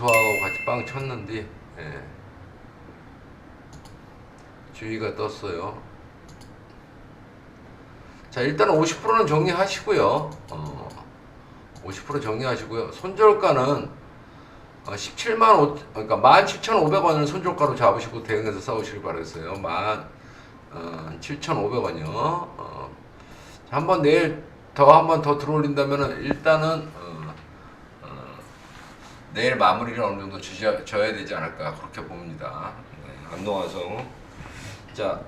미소하고 같이 빵 쳤는데 예. 주의가 떴어요. 자 일단 50%는 정리하시고요. 어, 50% 정리하시고요. 손절가는 어, 17만 5 그러니까 17,500원을 손절가로 잡으시고 대응해서 싸우시길 바라겠어요. 만 어, 7,500원이요. 어, 자, 한번 내일 더 한번 더 들어올린다면은 일단은 어, 어, 내일 마무리를 어느 정도 져야 되지 않을까 그렇게 봅니다. 네, 안동화성 자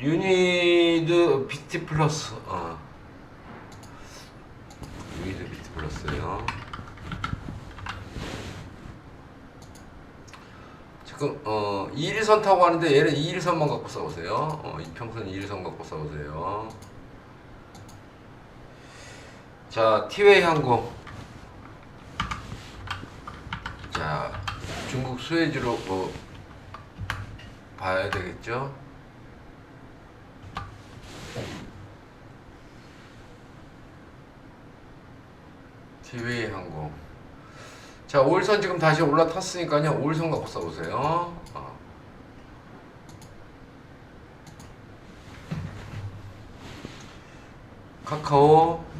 유니드 비티 플러스 어. 유니드 비티 플러스요. 지금 어 2일선 타고 가는데 얘는 2일선만 갖고 싸우세요. 어, 이평선 2일선 갖고 싸우세요. 자 티웨이 항공. 수에즈로 뭐 봐야 되겠죠. 티웨이 항공. 자, 5일선 지금 다시 올라탔으니까요. 5일선 갖고 써보세요. 어. 카카오.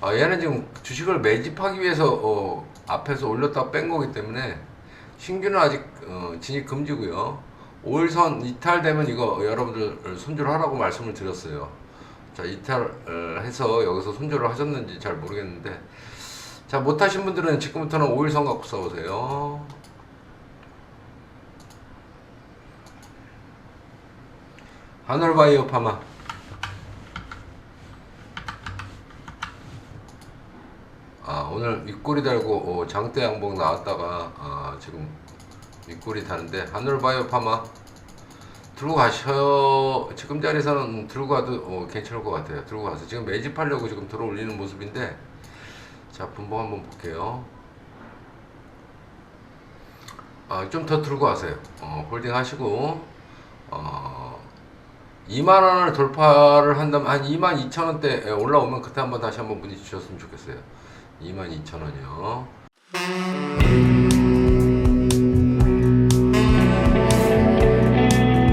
아, 얘는 지금 주식을 매집하기 위해서 어, 앞에서 올렸다가 뺀 거기 때문에 신규는 아직 어, 진입 금지고요. 5일선 이탈되면 이거 여러분들 손절하라고 말씀을 드렸어요. 자, 이탈해서 여기서 손절을 하셨는지 잘 모르겠는데 자 못하신 분들은 지금부터는 5일선 갖고 써보세요 하늘바이오 파마 아 오늘 윗꼬리 달고 어, 장대 양복 나왔다가 아, 지금 윗꼬리 다는데 하늘바이오 파마. 들고 가셔 지금 자리에서는 들고 가도 어, 괜찮을 것 같아요. 들고 가서 지금 매집하려고 지금 들어 올리는 모습인데 자 분봉 한번 볼게요. 아, 좀 더 들고 가세요. 어, 홀딩 하시고 어, 2만원을 돌파를 한다면 한 2만 2천원대 올라오면 그때 한번 다시 한번 문의 주셨으면 좋겠어요 2만 2천원이요